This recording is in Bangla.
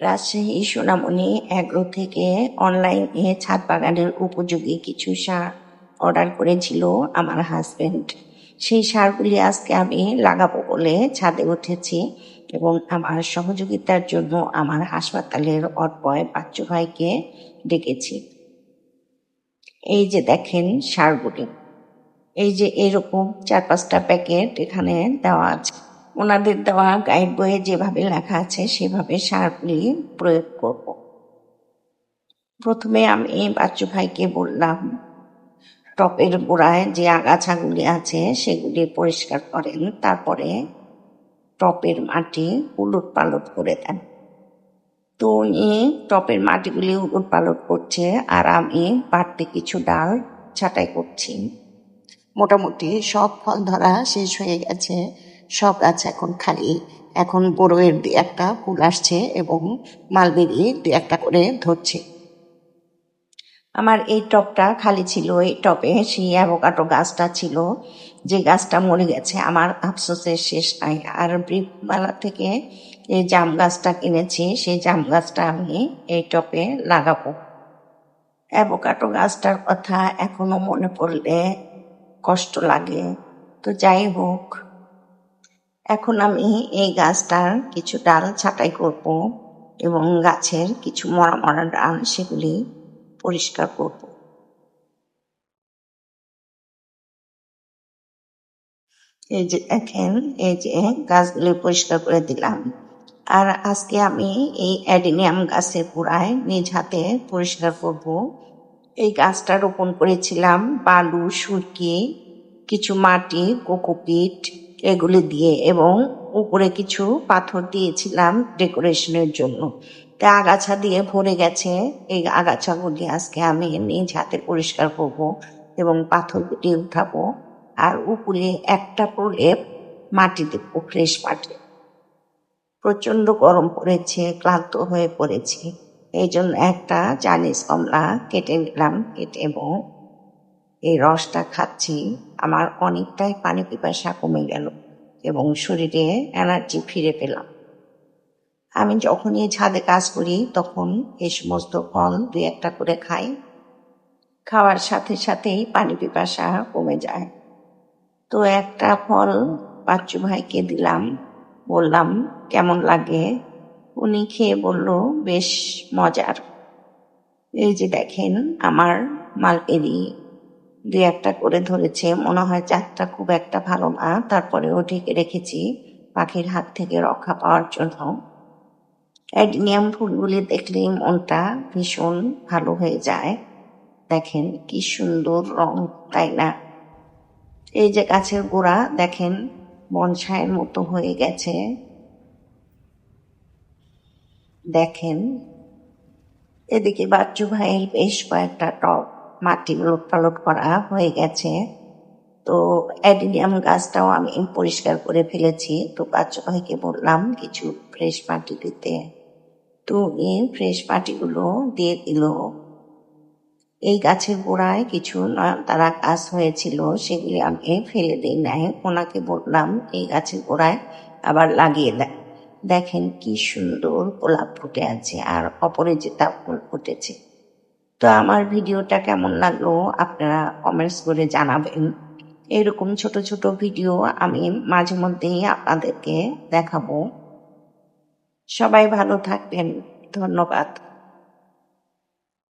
রাজশাহী সোনামণি অ্যাগ্রো থেকে অনলাইনে ছাদ বাগানের উপযোগী কিছু সার অর্ডার করেছিল আমার হাজবেন্ড সেই সারগুলি আজকে আমি লাগাবো বলে ছাদে উঠেছি এবং আমার সহযোগিতার জন্য আমার হাসপাতালের অটপয় বাচ্চু ভাইকে ডেকেছি। এই যে দেখেন সারগুলি, এই যে এরকম চার পাঁচটা প্যাকেট এখানে দেওয়া আছে। ওনাদের দেওয়া গাইড বইয়ে যেভাবে লেখা আছে, সেভাবে সারগুলি প্রয়োগ করব। প্রথমে আমি বাচ্চু ভাইকে বললাম, টপের গোড়ায় যে আগাছাগুলি আছে সেগুলি পরিষ্কার করেন, তারপরে টপের মাটি উলট পালট করে দেন। তো উনি টপের মাটিগুলি উলট পালট করছে আর আমি বাড়তি কিছু ডাল ছাঁটাই করছি। মোটামুটি সব ফল ধরা শেষ হয়ে গেছে। সব গাছ এখন খালি। এখন বড়োয়ের দু একটা ফুল আসছে এবং মালবেরি দু একটা করে ধরছে। আমার এই টপটা খালি ছিল, এই টপে সেই অ্যাভোকাটো গাছটা ছিল। যে গাছটা মরে গেছে, আমার আফসোসের শেষ নাই। আর ব্রিকমালা থেকে যে জাম গাছটা কিনেছি, সেই জাম গাছটা আমি এই টপে লাগাবো। অ্যাভোকাটো গাছটার কথা এখনও মনে পড়লে কষ্ট লাগে। তো যাই হোক এখন আমি এই গাছটার কিছু ডাল ছাঁটাই করব এবং গাছের কিছু মরা মরা ডাল সেগুলি পরিষ্কার করব। এই যে দেখেন, এই যে গাছগুলি পরিষ্কার করে দিলাম। আর আজকে আমি এই অ্যাডিনিয়াম গাছের গোড়ায় নিজ হাতে পরিষ্কার করব। এই গাছটা রোপণ করেছিলাম বালু, সুরকি, কিছু মাটি, কোকোপিট এগুলি দিয়ে এবং উপরে কিছু পাথর দিয়েছিলাম ডেকোরেশনের জন্য। তা আগাছা দিয়ে ভরে গেছে। এই আগাছাগুলি আজকে আমি নিজ হাতে পরিষ্কার করব এবং পাথরগুলি উঠাবো। আর উপরে একটা প্রলেপ মাটি দেবো ফ্রেশ মাটি। প্রচণ্ড গরম পড়েছে, ক্লান্ত হয়ে পড়েছে। এই জন্য একটা চাইনিজ কমলা কেটে নিলাম, কেটে এবং এই রসটা খাচ্ছি, আমার অনেকটাই পানি পিপাসা কমে গেল এবং শরীরে এনার্জি ফিরে পেলাম। আমি যখনই ছাদে কাজ করি, তখন এই সমস্ত ফল দু একটা করে খাই। খাওয়ার সাথে সাথেই পানি পিপাসা কমে যায়। তো একটা ফল বাচ্চু ভাইকে দিলাম, বললাম, কেমন লাগে? উনি খেয়ে বলল, বেশ মজার। এই যে দেখেন, আমার মালপেরি দুই একটা করে ধরেছে। মনে হয় চারটা খুব একটা ভালো না। তারপরেও ঢেকে রেখেছি পাখির হাত থেকে রক্ষা পাওয়ার জন্য। অ্যাডিনিয়াম ফুলগুলি দেখলে মনটা ভীষণ ভালো হয়ে যায়। দেখেন কি সুন্দর রং, তাই না? এই যে গাছের গোড়া, দেখেন বনসাইয়ের মতো হয়ে গেছে। দেখেন, এদিকে বাচ্চু ভাইয়ের বেশ কয়েকটা টপ মাটি উলট পালট করা হয়ে গেছে। তো অ্যাডিনিয়াম গাছটাও আমি পরিষ্কার করে ফেলেছি। তো বাচ্চু ভাইকে বললাম, কিছু ফ্রেশ মাটি দিতে। তো এই ফ্রেশ মাটিগুলো দিয়ে দিল। এই গাছের গোড়ায় কিছু নয়নতারা গাছ হয়েছিল, সেগুলি আমি ফেলে দিই নাই। ওনাকে বললাম, এই গাছের গোড়ায় আবার লাগিয়ে দেয় দেখেন কি সুন্দর গোলাপ ফুটে আছে, আর অপরাজিতা ফুল ফুটেছে। তো আমার ভিডিওটা কেমন লাগল আপনারা কমেন্টস করে জানাবেন। এরকম ছোট ছোট ভিডিও আমি মাঝে মধ্যেই আপনাদেরকে দেখাবো। সবাই ভালো থাকবেন। ধন্যবাদ।